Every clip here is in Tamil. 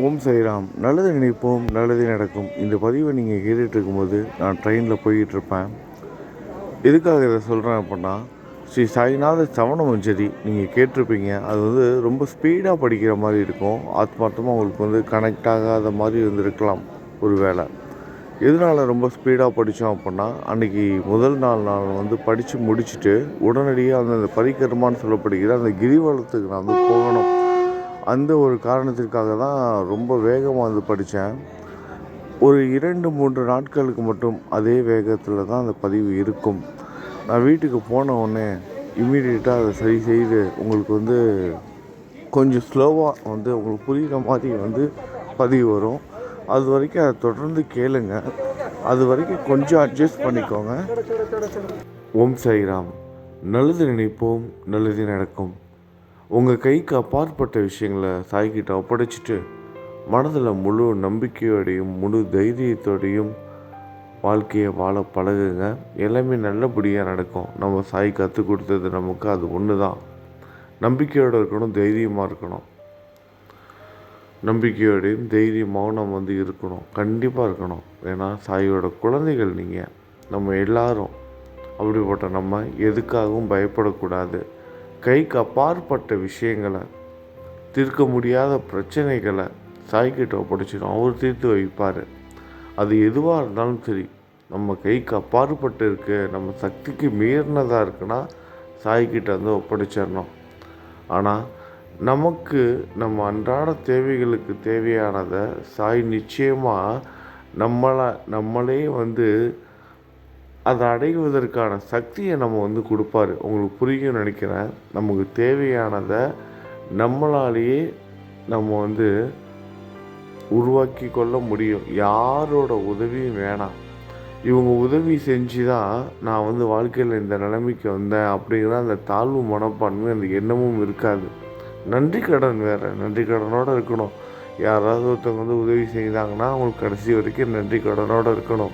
ஓம் சைராம். நல்லது நினைப்போம் நல்லதே நடக்கும். இந்த பதிவை நீங்கள் கேட்டுட்டு இருக்கும்போது நான் ட்ரெயினில் போய்கிட்டு இருப்பேன். எதுக்காக இதை சொல்கிறேன் அப்படின்னா ஸ்ரீ சாய்நாத சவண மஞ்சரி நீங்கள் கேட்டிருப்பீங்க. அது வந்து ரொம்ப ஸ்பீடாக படிக்கிற மாதிரி இருக்கும். ஆத்மார்த்தமாக உங்களுக்கு வந்து கனெக்ட் ஆகாத மாதிரி இருந்திருக்கலாம் ஒரு வேளை. எதனால் ரொம்ப ஸ்பீடாக படித்தோம் அப்படின்னா அன்றைக்கி முதல் நாள் நான் வந்து படித்து முடிச்சுட்டு உடனடியாக அந்த பரிக்கர்மான்னு சொல்லப்படுகிற அந்த கிரிவலத்துக்கு நான் வந்து போகணும். அந்த ஒரு காரணத்திற்காக தான் ரொம்ப வேகமாக வந்து படித்தேன் ஒரு இரண்டு மூன்று நாட்களுக்கு மட்டும் அதே வேகத்தில் தான் அந்த பதிவு இருக்கும். நான் வீட்டுக்கு போன உடனே இம்மீடியட்டாக அதை சரி செய்து உங்களுக்கு வந்து கொஞ்சம் ஸ்லோவாக வந்து உங்களுக்கு புரிகிற மாதிரி வந்து பதிவு வரும். அது வரைக்கும் அதை தொடர்ந்து கேளுங்க. அது வரைக்கும் கொஞ்சம் அட்ஜஸ்ட் பண்ணிக்கோங்க. ஓம் சாய்ராம். நல்லது நினைப்போம் நல்லது நடக்கும். உங்கள் கைக்கு அப்பாற்பட்ட விஷயங்களை தாய்கிட்ட ஒப்படைச்சிட்டு மனதில் முழு நம்பிக்கையோடையும் முழு தைரியத்தோடையும் வாழ்க்கையை வாழ பழகுங்க. எல்லாமே நல்லபடியாக நடக்கும். நம்ம சாய் கற்றுக் கொடுத்தது நமக்கு அது ஒன்று தான் நம்பிக்கையோடு இருக்கணும் தைரியமாக இருக்கணும். நம்பிக்கையோடையும் தைரியமாகவும் நம்ம வந்து இருக்கணும். கண்டிப்பாக இருக்கணும். ஏன்னா சாயோட குழந்தைகள் நீங்கள் நம்ம எல்லாரும். அப்படிப்பட்ட நம்ம எதுக்காகவும் பயப்படக்கூடாது. கைக்கு அப்பாற்பட்ட விஷயங்களை தீர்க்க முடியாத பிரச்சனைகளை சாய்கிட்ட ஒப்படைச்சிடும். அவர் தீர்த்து வைப்பார். அது எதுவாக இருந்தாலும் சரி நம்ம கைக்கு அப்பாற்பட்டு இருக்கு நம்ம சக்திக்கு மீறினதாக இருக்குன்னா சாய்கிட்ட வந்து ஒப்படைச்சிடணும். ஆனால் நமக்கு நம்ம அன்றாட தேவைகளுக்கு தேவையானதை சாய் நிச்சயமாக நம்மளை நம்மளே வந்து அதை அடைவதற்கான சக்தியை நம்ம வந்து கொடுப்பாரு. உங்களுக்கு புரியும்னு நினைக்கிறேன். நமக்கு தேவையானதை நம்மளாலேயே நம்ம வந்து உருவாக்கி கொள்ள முடியும். யாரோட உதவியும் வேணாம். இவங்க உதவி செஞ்சு தான் நான் வந்து வாழ்க்கையில் இந்த நிலைமைக்கு வந்தேன் அப்படிங்கிற அந்த தாழ்வு மனப்பான்மை அந்த எண்ணமும் இருக்காது. நன்றி கடன் வேறு. நன்றி கடனோடு இருக்கணும். யாராவது ஒருத்தவங்க வந்து உதவி செய்தாங்கன்னா அவங்களுக்கு கடைசி வரைக்கும் நன்றி கடனோடு இருக்கணும்.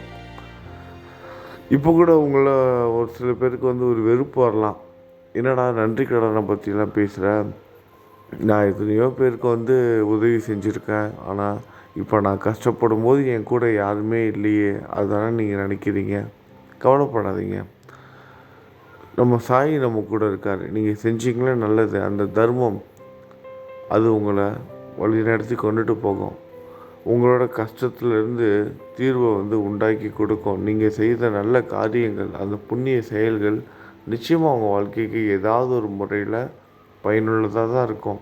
இப்போ கூட உங்களை ஒரு சில பேருக்கு வந்து ஒரு வெறுப்பு வரலாம். என்னடா நன்றி கடனை பற்றிலாம் பேசுகிறேன் நான் எத்தனையோ பேருக்கு வந்து உதவி செஞ்சுருக்கேன். ஆனால் இப்போ நான் கஷ்டப்படும் போது என் கூட யாருமே இல்லையே. அதுதானே நீங்கள் நினைக்கிறீங்க? கவலைப்படாதீங்க. நம்ம சாய் நம்ம கூட இருக்கார். நீங்கள் செஞ்சீங்களே நல்லது. அந்த தர்மம் அது உங்களை வழி நடத்தி கொண்டுட்டு போகும். உங்களோட கஷ்டத்துலேருந்து தீர்வை வந்து உண்டாக்கி கொடுக்கும். நீங்கள் செய்த நல்ல காரியங்கள் அந்த புண்ணிய செயல்கள் நிச்சயமாக உங்கள் வாழ்க்கைக்கு ஏதாவது ஒரு முறையில் பயனுள்ளதாக தான் இருக்கும்.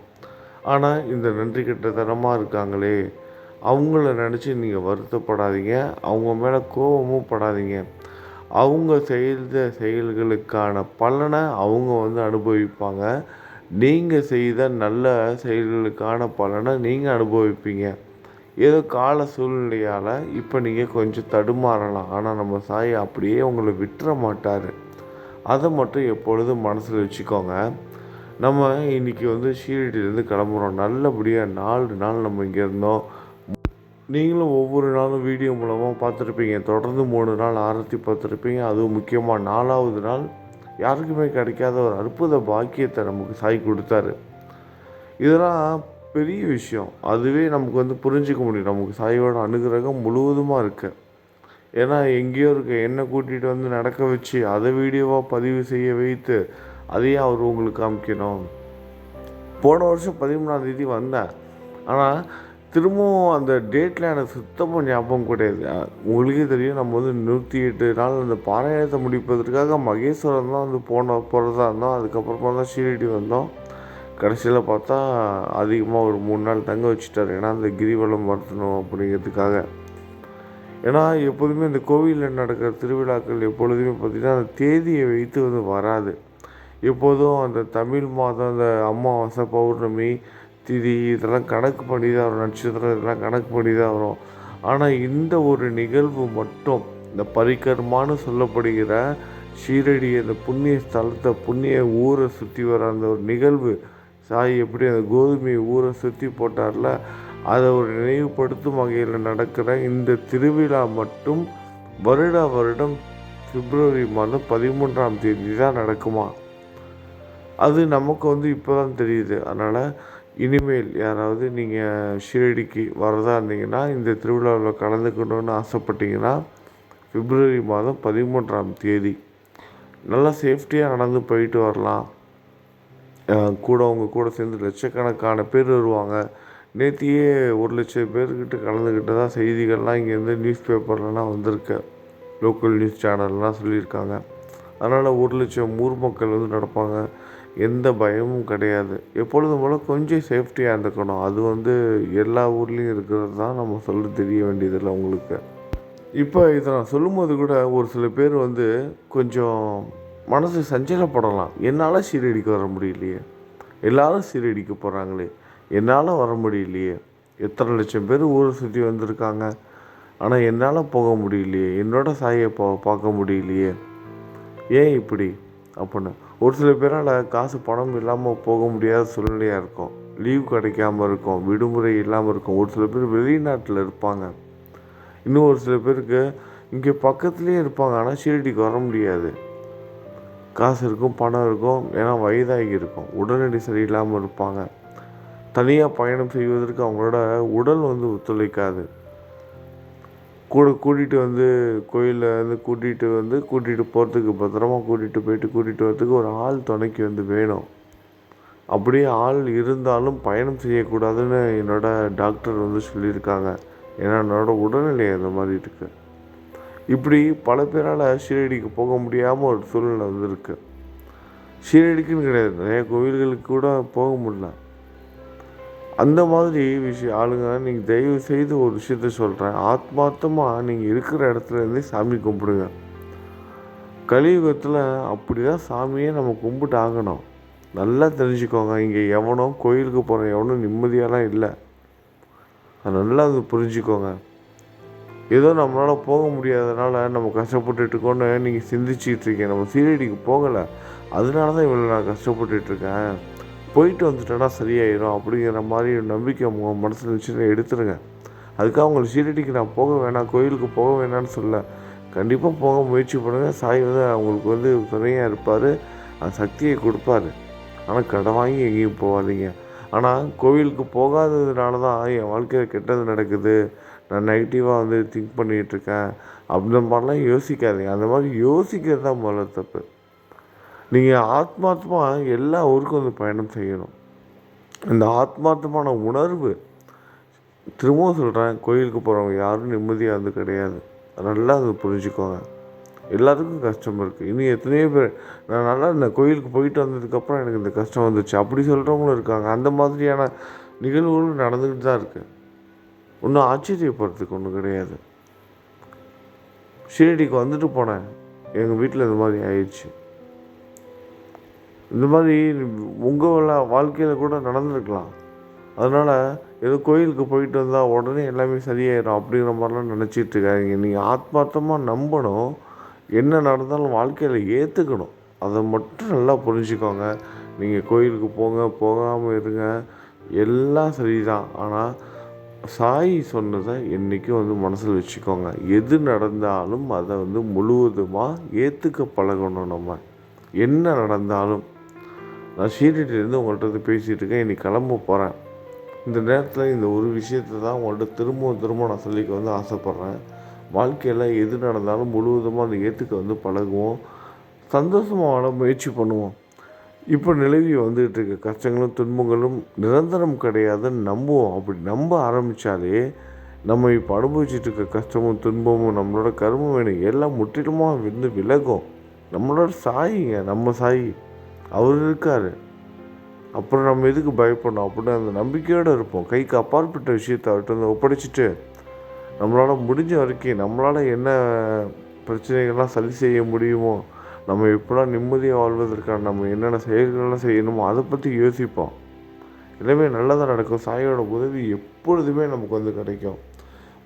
ஆனால் இந்த நன்றி கெட்டத்தனமாக இருக்காங்களே அவங்கள நினச்சி நீங்கள் வருத்தப்படாதீங்க. அவங்க மேலே கோபமும் படாதீங்க. அவங்க செய்த செயல்களுக்கான பலனை அவங்க வந்து அனுபவிப்பாங்க. நீங்கள் செய்த நல்ல செயல்களுக்கான பலனை நீங்கள் அனுபவிப்பீங்க. ஏதோ கால சூழ்நிலையால் இப்போ நீங்கள் கொஞ்சம் தடுமாறலாம். ஆனால் நம்ம சாய் அப்படியே உங்களை விட்டுற மாட்டார். அதை மட்டும் எப்பொழுதும் மனசில் வச்சுக்கோங்க. நம்ம இன்றைக்கி வந்து ஷீரடியிலேருந்து கிளம்புறோம். நல்லபடியாக நாலு நாள் நம்ம இங்கே இருந்தோம். நீங்களும் ஒவ்வொரு நாளும் வீடியோ மூலமாக பார்த்துருப்பீங்க. தொடர்ந்து மூணு நாள் ஆரத்தி பார்த்துருப்பீங்க. அதுவும் முக்கியமாக நாலாவது நாள் யாருக்குமே கிடைக்காத ஒரு அற்புத பாக்கியத்தை நமக்கு சாய் கொடுத்தாரு. இதெல்லாம் பெரிய விஷயம். அதுவே நமக்கு வந்து புரிஞ்சிக்க முடியும். நமக்கு சாயோட அனுகிரகம் முழுவதுமாக இருக்குது ஏன்னா எங்கேயோ இருக்க என்னை கூட்டிகிட்டு வந்து நடக்க வச்சு அதை வீடியோவாக பதிவு செய்ய வைத்து அதையே அவர் உங்களுக்கு காமிக்கணும். போன வருஷம் பதிமூணாம் தேதி வந்தேன் ஆனால் திரும்பவும் அந்த டேட்டில் எனக்கு சுத்தமாக ஞாபகம் கிடையாது. உங்களுக்கே தெரியும் நம்ம வந்து நூற்றி எட்டு நாள் அந்த பாராயணத்தை முடிப்பதற்காக மகேஸ்வரம் தான் வந்து போன போகிறதா இருந்தோம். அதுக்கப்புறமா தான் ஷீரடி வந்தோம். கடைசியில் பார்த்தா அதிகமாக ஒரு மூணு நாள் தங்க வச்சுட்டார். ஏன்னா அந்த கிரிவலம் வரணும் அப்படிங்கிறதுக்காக. ஏன்னா எப்போதுமே இந்த கோவிலில் நடக்கிற திருவிழாக்கள் எப்பொழுதுமே பார்த்திங்கன்னா அந்த தேதியை வைத்து வந்து வராது. எப்போதும் அந்த தமிழ் மாதம் அந்த அமாவாசை பௌர்ணமி திதி இதெல்லாம் கணக்கு பண்ணி தான் வரும். நட்சத்திரம் இதெல்லாம் கணக்கு பண்ணி தான் வரும். ஆனால் இந்த ஒரு நிகழ்வு மட்டும் இந்த பரிகர்மான்னு சொல்லப்படுகிற ஷீரடி அந்த புண்ணிய ஸ்தலத்தை புண்ணிய ஊரை சுற்றி வர அந்த ஒரு நிகழ்வு சாய் எப்படி அந்த கோதுமையை ஊரை சுற்றி போட்டார்ல அதை ஒரு நினைவுபடுத்தும் வகையில் நடக்கிற இந்த திருவிழா மட்டும் வருட வருடம் பிப்ரவரி மாதம் பதிமூன்றாம் தேதி தான் நடக்குமா? அது நமக்கு வந்து இப்போ தான் தெரியுது. அதனால் இனிமேல் யாராவது நீங்கள் ஷீரடிக்கு வரதா இருந்தீங்கன்னா இந்த திருவிழாவில் கலந்துக்கணுன்னு ஆசைப்பட்டீங்கன்னா பிப்ரவரி மாதம் பதிமூன்றாம் தேதி நல்லா சேஃப்டியாக நடந்து போயிட்டு வரலாம். கூட அவங்க கூட சேர்ந்து லட்சக்கணக்கான பேர் வருவாங்க. நேத்தியே ஒரு லட்சம் பேர்கிட்ட தான் செய்திகள்லாம் இங்கேருந்து நியூஸ் பேப்பர்லலாம் வந்திருக்கு. லோக்கல் நியூஸ் சேனல்லாம் சொல்லியிருக்காங்க. அதனால் ஒரு லட்சம் ஊர் மக்கள் வந்து நடப்பாங்க. எந்த பயமும் கிடையாது. எப்பொழுதும் போல் கொஞ்சம் சேஃப்டியாக இருந்துக்கணும். அது வந்து எல்லா ஊர்லேயும் இருக்கிறது தான் நம்ம சொல்ல தெரிய வேண்டியதில்லை உங்களுக்கு. இப்போ இதை நான் சொல்லும்போது கூட ஒரு சில பேர் வந்து கொஞ்சம் மனசு சஞ்சலப்படலாம். என்னால் சீரடிக்கு வர முடியலையே. எல்லாரும் சீரடிக்கு போகிறாங்களே என்னால் வர முடியலையே. எத்தனை லட்சம் பேர் ஊரை சுற்றி வந்திருக்காங்க. ஆனால் என்னால் போக முடியலையே. என்னோட சாயை பா பார்க்க முடியலையே. ஏன் இப்படி? அப்படின்னு. ஒரு சில பேரால் காசு பணம் இல்லாமல் போக முடியாத சூழ்நிலையாக இருக்கும். லீவ் கிடைக்காம இருக்கும். விடுமுறை இல்லாமல் இருக்கும். ஒரு சில பேர் வெளிநாட்டில் இருப்பாங்க. இன்னும் ஒரு சில பேருக்கு இங்கே பக்கத்துலேயே இருப்பாங்க. ஆனால் ஷீரடிக்கு வர முடியாது. காசு இருக்கும் பணம் இருக்கும் ஏன்னா வயதாகி இருக்கும். உடல்நிலை சரியில்லாமல் இருப்பாங்க. தனியாக பயணம் செய்வதற்கு அவங்களோட உடல் வந்து ஒத்துழைக்காது. கூட கூட்டிகிட்டு வந்து கோயிலில் வந்து கூட்டிகிட்டு வந்து கூட்டிகிட்டு போகிறதுக்கு பத்திரமா கூட்டிகிட்டு போயிட்டு கூட்டிகிட்டு வரதுக்கு ஒரு ஆள் துணைக்கு வந்து வேணும். அப்படியே ஆள் இருந்தாலும் பயணம் செய்யக்கூடாதுன்னு என்னோட டாக்டர் வந்து சொல்லியிருக்காங்க. ஏன்னா என்னோட உடல்நிலை அந்த மாதிரி இருக்குது இப்படி பல பேரால் ஷீரடிக்கு போக முடியாமல் ஒரு சூழ்நிலை வந்திருக்கு. ஷீரடிக்குன்னு கிடையாது. நிறைய கோவில்களுக்கு கூட போக முடியல. அந்த மாதிரி விஷயம் ஆளுங்க நீங்கள் தயவு செய்து ஒரு விஷயத்த சொல்கிறேன் ஆத்மார்த்தமாக நீங்கள் இருக்கிற இடத்துல இருந்தே சாமி கும்பிடுங்க. கலியுகத்தில் அப்படி தான் சாமியே நம்ம கும்பிட்டு ஆகணும். நல்லா தெரிஞ்சுக்கோங்க. இங்கே எவனோ கோயிலுக்கு போகிற எவனும் நிம்மதியாலாம் இல்லை. நல்லா அது புரிஞ்சுக்கோங்க. ஏதோ நம்மளால் போக முடியாதனால நம்ம கஷ்டப்பட்டுட்டுருக்கோன்னு நீங்கள் சிந்திச்சிக்கிட்டு இருக்கீங்க நம்ம சீரடிக்கு போகலை. அதனால தான் இவ்வளோ நான் கஷ்டப்பட்டுட்டு இருக்கேன் போயிட்டு வந்துட்டேன்னா சரியாயிடும் அப்படிங்கிற மாதிரி நம்பிக்கை உங்கள் மனசில் வச்சுன்னு எடுத்துருங்க. அதுக்காக உங்களை சீரடிக்கு நான் போக வேணாம் கோயிலுக்கு போக வேணாம்னு சொல்ல கண்டிப்பாக போக முயற்சி பண்ணுங்கள் சாய் வந்து அவங்களுக்கு வந்து துணையாக இருப்பார். அந்த சக்தியை கொடுப்பாரு. ஆனால் கடன் வாங்கி எங்கேயும் போகாதீங்க. ஆனால் கோவிலுக்கு போகாததுனால தான் என் வாழ்க்கையில் கெட்டது நடக்குது. நான் நெகட்டிவாக வந்து திங்க் பண்ணிகிட்ருக்கேன் அந்த மாதிரிலாம் யோசிக்காதீங்க. அந்த மாதிரி யோசிக்கிறது தான் முதல்ல தப்பு. நீங்கள் ஆத்மார்த்தமாக எல்லா ஊருக்கும் வந்து பயணம் செய்யணும். இந்த ஆத்மார்த்தமான உணர்வு திரும்பவும் சொல்கிறேன் கோயிலுக்கு போகிறவங்க யாரும் நிம்மதியாக வந்து கிடையாது. நல்லா அது புரிஞ்சுக்கோங்க. எல்லாத்துக்கும் கஷ்டம் இருக்குது இன்னும் எத்தனையோ பேர் நான் நல்லா இந்த கோயிலுக்கு போயிட்டு வந்ததுக்கப்புறம் எனக்கு இந்த கஷ்டம் வந்துச்சு. அப்படி சொல்கிறவங்களும் இருக்காங்க. அந்த மாதிரியான நிகழ்வுகளும் நடந்துக்கிட்டு தான் இருக்குது ஒன்றும் ஆச்சரியப்படுறதுக்கு ஒன்றும் கிடையாது. ஷீரடிக்கு வந்துட்டு போனேன். எங்கள் வீட்டில் இந்த மாதிரி ஆயிடுச்சு. இந்த மாதிரி உங்கள் வாழ்க்கையில் கூட நடந்திருக்கலாம். அதனால் ஏதோ கோயிலுக்கு போயிட்டு வந்தால் உடனே எல்லாமே சரியாயிடும் அப்படிங்கிற மாதிரிலாம் நினச்சிட்டு இருக்காதீங்க. நீங்கள் ஆத்மார்த்தமாக நம்பணும். என்ன நடந்தாலும் வாழ்க்கையில் ஏற்றுக்கணும் அதை மட்டும் நல்லா புரிஞ்சுக்கோங்க. நீங்கள் கோயிலுக்கு போங்க போகாமல் இருங்க. எல்லாம் சரிதான். ஆனால் சாய் சொன்னதை என்றைக்கும் வந்து மனசில் வச்சுக்கோங்க. எது நடந்தாலும் அதை வந்து முழுவதுமாக ஏற்றுக்க பழகணும் நம்ம. என்ன நடந்தாலும். நான் ஷீரடியிலேருந்து உங்கள்கிட்ட வந்து பேசிகிட்டு இருக்கேன். இன்றைக்கி கிளம்ப போகிறேன் இந்த நேரத்தில் இந்த ஒரு விஷயத்தை தான் உங்கள்கிட்ட திரும்பவும் திரும்ப நான் சொல்லிக்க வந்து ஆசைப்பட்றேன். வாழ்க்கையில் எது நடந்தாலும் முழுவதுமாக அதை ஏற்றுக்க வந்து பழகுவோம். சந்தோஷமாக முயற்சி பண்ணுவோம். இப்போ நிலவி வந்துகிட்டு இருக்க கஷ்டங்களும் துன்பங்களும் நிரந்தரம் கிடையாதுன்னு நம்புவோம். அப்படி நம்ப ஆரம்பித்தாலே நம்ம இப்போ அனுபவிச்சுட்டு இருக்க கஷ்டமும் துன்பமும் நம்மளோட கருமம் வேணும். எல்லாம் முற்றிலுமாக வந்து விலகும். நம்மளோட சாயிங்க நம்ம சாயி. அவர் இருக்கார். அப்புறம் நம்ம எதுக்கு பயப்படணும்? அப்படின்னு அந்த நம்பிக்கையோடு இருப்போம். கைக்கு அப்பாற்பட்ட விஷயத்தை அவர்கிட்ட வந்து ஒப்படைச்சிட்டு நம்மளால் முடிஞ்ச வரைக்கும் நம்மளால் என்ன பிரச்சனைகள்லாம் சரி செய்ய முடியுமோ நம்ம எப்படா நிம்மதியாக வாழ்வதற்கான நம்ம என்னென்ன செயல்கள்லாம் செய்யணுமோ அதை பற்றி யோசிப்போம். எல்லாமே நல்லதாக நடக்கும். சாயோட உதவி எப்பொழுதுமே நமக்கு வந்து கிடைக்கும்.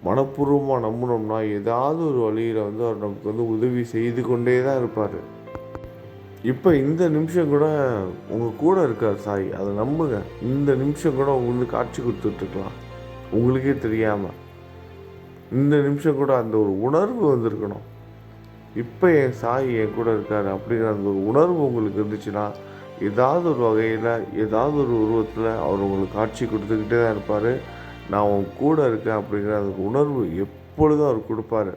மனப்பூர்வமாக நம்பினோம்னா ஏதாவது ஒரு வழியில் வந்து அவர் நமக்கு வந்து உதவி செய்து கொண்டே தான் இருப்பார். இப்போ இந்த நிமிஷம் கூட உங்கள் கூட இருக்கார் சாய். அதை நம்புங்க. இந்த நிமிஷம் கூட உங்களுக்கு காட்சி கொடுத்துட்ருக்கலாம். உங்களுக்கே தெரியாமல் இந்த நிமிஷம் கூட அந்த ஒரு உணர்வு வந்திருக்கணும். இப்போ என் சாய் என் கூட இருக்கார் அப்படிங்கிற அந்த ஒரு உணர்வு உங்களுக்கு இருந்துச்சுன்னா ஏதாவது ஒரு வகையில் ஏதாவது ஒரு உருவத்தில் அவர் உங்களுக்கு காட்சி கொடுத்துக்கிட்டே தான் இருப்பார். நான் உன் கூட இருக்கேன் அப்படிங்கிற அந்த உணர்வு எப்பொழுதும் அவர் கொடுப்பாரு.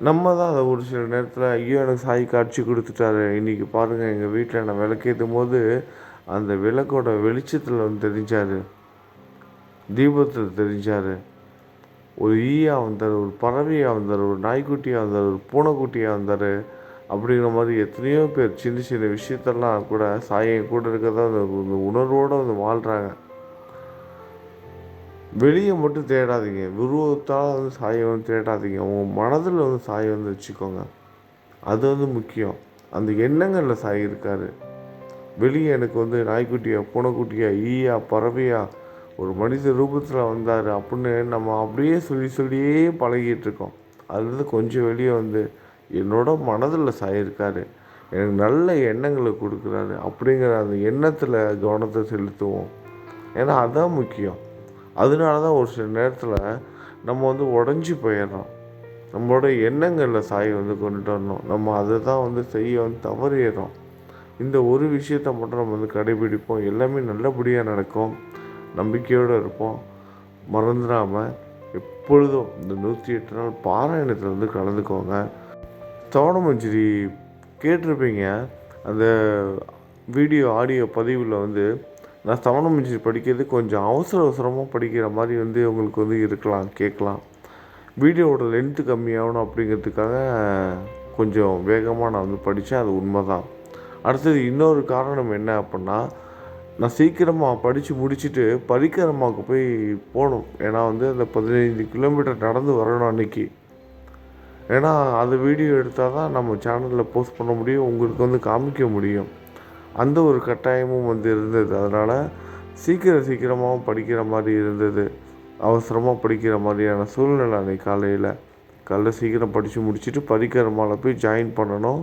நம்ம தான் அதை ஒரு சில நேரத்தில் ஐயோ எனக்கு சாய் காட்சி கொடுத்துட்டாரு. இன்றைக்கி பாருங்கள் எங்கள் வீட்டில் நான் விளக்கேற்றும் போது அந்த விளக்கோட வெளிச்சத்தில் வந்து தெரிஞ்சார். தீபத்தில் தெரிஞ்சார். ஒரு ஈயாக வந்தார் ஒரு பறவையாக வந்தார் ஒரு நாய்க்குட்டியாக வந்தார் ஒரு பூனைக்குட்டியாக வந்தார் அப்படிங்கிற மாதிரி எத்தனையோ பேர் சின்ன சின்ன விஷயத்தெல்லாம் கூட சாயம் கூட இருக்கிறதா அந்த உணர்வோடு வந்து வாழ்கிறாங்க வெளியே மட்டும் தேடாதீங்க. உருவத்தால் வந்து சாயம் வந்து தேடாதீங்க. உங்கள் மனதில் வந்து சாயம் வந்து வச்சுக்கோங்க. அது வந்து முக்கியம். அந்த எண்ணங்களில் சாய் இருக்கார். வெளியே எனக்கு வந்து நாய்க்குட்டியா பூனைக்குட்டியா ஈயா பறவையா ஒரு மனித ரூபத்தில் வந்தார் அப்படின்னு நம்ம அப்படியே சொல்லி சொல்லியே பழகிட்டு இருக்கோம். அதுலேருந்து கொஞ்சம் வெளியே வந்து என்னோட மனதில் சாயிருக்காரு. எனக்கு நல்ல எண்ணங்களை கொடுக்குறாரு. அப்படிங்கிற அந்த எண்ணத்தில் கவனத்தை செலுத்துவோம். ஏன்னா அதுதான் முக்கியம். அதனால தான் ஒரு சில நேரத்தில் நம்ம வந்து உடஞ்சி போயிடுறோம். நம்மளோட எண்ணங்களில் சாய் வந்து கொண்டுட்டு வரணும். நம்ம அதை தான் வந்து செய்ய வந்து தவறிடுறோம். இந்த ஒரு விஷயத்தை மட்டும் நம்ம வந்து கடைபிடிப்போம். எல்லாமே நல்லபடியாக நடக்கும். நம்பிக்கையோடு இருப்போம். மறந்துடாமல் எப்பொழுதும் இந்த நூற்றி எட்டு நாள் பாராயணத்தில் வந்து கலந்துக்கோங்க. தோணமஞ்சிரி கேட்டிருப்பீங்க. அந்த வீடியோ ஆடியோ பதிவில் வந்து நான் சவணமஞ்சிரி படிக்கிறது கொஞ்சம் அவசர அவசரமாக படிக்கிற மாதிரி வந்து உங்களுக்கு வந்து இருக்கலாம் கேட்கலாம். வீடியோவோட லென்த்து கம்மியாகணும் அப்படிங்கிறதுக்காக கொஞ்சம் வேகமாக நான் வந்து படித்தேன் அது உண்மை தான் அடுத்தது இன்னொரு காரணம் என்ன அப்படின்னா நான் சீக்கிரமாக படித்து முடிச்சுட்டு பரிக்கரமாவுக்கு போய் போகணும். ஏன்னா வந்து அந்த பதினைந்து கிலோமீட்டர் நடந்து வரணும் அன்றைக்கி ஏன்னா அது வீடியோ எடுத்தால் தான் நம்ம சேனலில் போஸ்ட் பண்ண முடியும் உங்களுக்கு வந்து காமிக்க முடியும். அந்த ஒரு கட்டாயமும் வந்து இருந்தது. அதனால் சீக்கிரம் சீக்கிரமாகவும் படிக்கிற மாதிரி இருந்தது. அவசரமாக படிக்கிற மாதிரியான சூழ்நிலை அன்றைக்கி காலையில். காலைல சீக்கிரம் படித்து முடிச்சுட்டு பரிக்கரமாவில் போய் ஜாயின் பண்ணணும்.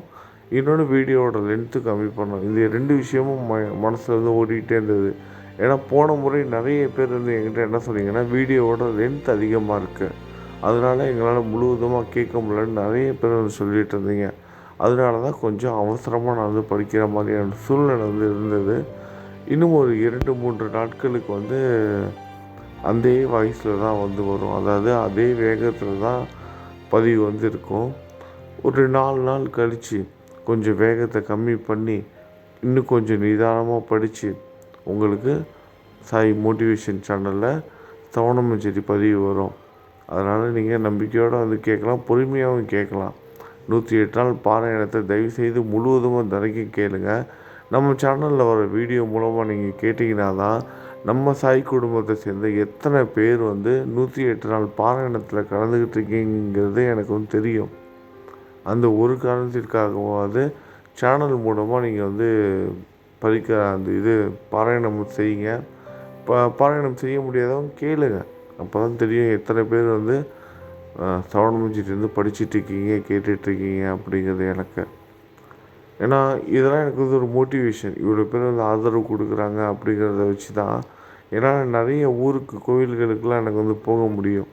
இன்னொன்று வீடியோவோட லென்த்து கம்மி பண்ணணும். இந்த ரெண்டு விஷயமும் ம மனசில் வந்து ஓடிக்கிட்டே இருந்தது. ஏன்னா போன முறை நிறைய பேர் வந்து என்கிட்ட என்ன சொன்னீங்கன்னா வீடியோவோட லென்த் அதிகமாக இருக்குது அதனால் எங்களால் முழுவதுமாக கேட்க முடியலன்னு நிறைய பேர் வந்து சொல்லிகிட்டு இருந்தீங்க. அதனால தான் கொஞ்சம் அவசரமாக நான் வந்து படிக்கிற மாதிரியான சூழ்நிலை வந்து இருந்தது. இன்னும் ஒரு இரண்டு மூன்று நாட்களுக்கு வந்து அதே வாய்ஸில் தான் வந்து வரும். அதாவது அதே வேகத்தில் தான் பதிவு வந்து இருக்கும். ஒரு நாலு நாள் கழித்து கொஞ்சம் வேகத்தை கம்மி பண்ணி இன்னும் கொஞ்சம் நிதானமாக படித்து உங்களுக்கு சாய் மோட்டிவேஷன் சேனலில் சவணமஞ்சேரி பதிவு வரும். அதனால் நீங்கள் நம்பிக்கையோடு வந்து கேட்கலாம் பொறுமையாகவும் கேட்கலாம். நூற்றி எட்டு நாள் பாராயணத்தை தயவுசெய்து முழுவதுமாக தினைக்கும் கேளுங்க. நம்ம சேனலில் வர வீடியோ மூலமாக நீங்கள் கேட்டிங்கன்னா தான் நம்ம சாய் குடும்பத்தை சேர்ந்த எத்தனை பேர் வந்து நூற்றி எட்டு நாள் பாராயணத்தில் கலந்துக்கிட்டு இருக்கீங்கிறது எனக்கு வந்து தெரியும். அந்த ஒரு காரணத்திற்காகவாவது சேனல் மூலமாக நீங்கள் வந்து படிக்க அந்த இது பாராயணம் செய்யுங்க. பா பாராயணம் செய்ய முடியாதவங்க கேளுங்க. அப்போ தான் தெரியும் எத்தனை பேர் வந்து சவணமுஞ்சிட்டு படிச்சுட்ருக்கீங்க கேட்டுட்ருக்கீங்க அப்படிங்கிறது எனக்கு. ஏன்னா இதெல்லாம் எனக்கு வந்து ஒரு மோட்டிவேஷன் இவ்வளோ பேர் வந்து ஆதரவு கொடுக்குறாங்க அப்படிங்கிறத வச்சு தான் ஏன்னா நிறைய ஊருக்கு கோவில்களுக்கெல்லாம் எனக்கு வந்து போக முடியும்.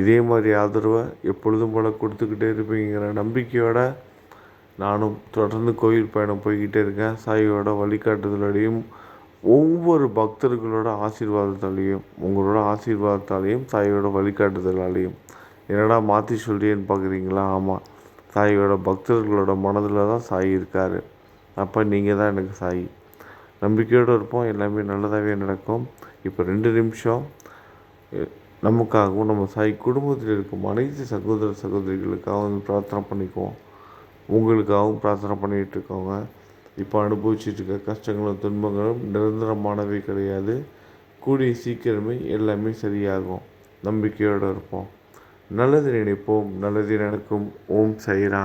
இதே மாதிரி ஆதரவை எப்பொழுதும் போல் கொடுத்துக்கிட்டே இருப்பீங்கிற நம்பிக்கையோட நானும் தொடர்ந்து கோயில் பயணம் போய்கிட்டே இருக்கேன். சாயோட வழிகாட்டுதலோடையும் ஒவ்வொரு பக்தர்களோட ஆசீர்வாதத்தாலேயும் உங்களோட ஆசீர்வாதத்தாலேயும் தாயோட வழிகாட்டுதலாலேயும். என்னடா மாற்றி சொல்கிறேன்னு பார்க்குறீங்களா ஆமாம் தாயோட பக்தர்களோட மனதில் தான் சாய் இருக்கார். அப்போ நீங்கள் தான் எனக்கு சாய். நம்பிக்கையோடு இருப்போம். எல்லாமே நல்லதாகவே நடக்கும். இப்போ ரெண்டு நிமிஷம். நமக்காகவும் நம்ம சாய் குடும்பத்தில் இருக்கும் அனைத்து சகோதர சகோதரிகளுக்காகவும் வந்து பிரார்த்தனை பண்ணிக்குவோம். உங்களுக்காகவும் பிரார்த்தனை பண்ணிகிட்ருக்கோங்க இப்போ அனுபவிச்சுட்டு இருக்க கஷ்டங்களும் துன்பங்களும் நிரந்தரமானவை கிடையாது. கூடிய சீக்கிரமே எல்லாமே சரியாகும். நம்பிக்கையோடு இருப்போம். நல்லது நினைப்போம். நல்லது நடக்கும். ஓம் சைரா